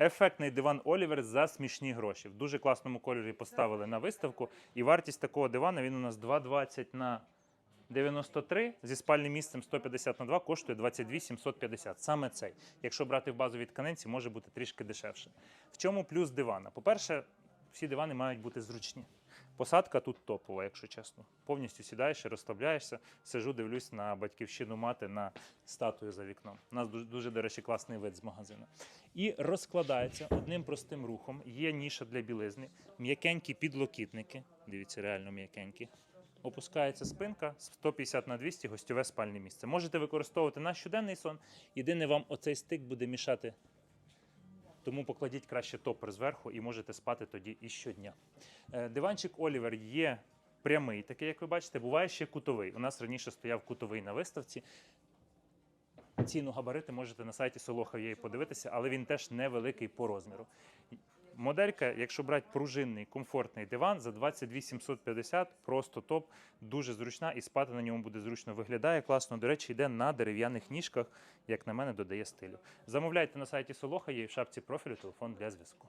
Ефектний диван Олівер за смішні гроші. В дуже класному кольорі поставили на виставку. І вартість такого дивана він у нас 2,20 на 93 зі спальним місцем 150 на 2 коштує 22 750. Саме цей. Якщо брати в базовій тканинці, може бути трішки дешевше. В чому плюс дивана? По-перше, всі дивани мають бути зручні. Посадка тут топова, якщо чесно. Повністю сідаєш і розслабляєшся. Сижу, дивлюсь на батьківщину мати на статую за вікном. У нас дуже, до речі, класний вид з магазину. І розкладається одним простим рухом. Є ніша для білизни, м'якенькі підлокітники. Дивіться, реально м'якенькі. Опускається спинка 150 на 200 гостьове спальне місце. Можете використовувати на щоденний сон. Єдине, вам оцей стик буде мішати. Тому покладіть краще топер зверху і можете спати тоді і щодня. Е, Диванчик Олівер є прямий, такий, як ви бачите, буває ще кутовий. У нас раніше стояв кутовий на виставці. Ціну габарити можете на сайті Солоха є подивитися, але він теж невеликий по розміру. Моделька, якщо брати пружинний комфортний диван за 22 750, просто топ, дуже зручна і спати на ньому буде зручно. Виглядає класно. До речі, йде на дерев'яних ніжках, як на мене, додає стилю. Замовляйте на сайті Солоха, є в шапці профілю телефон для зв'язку.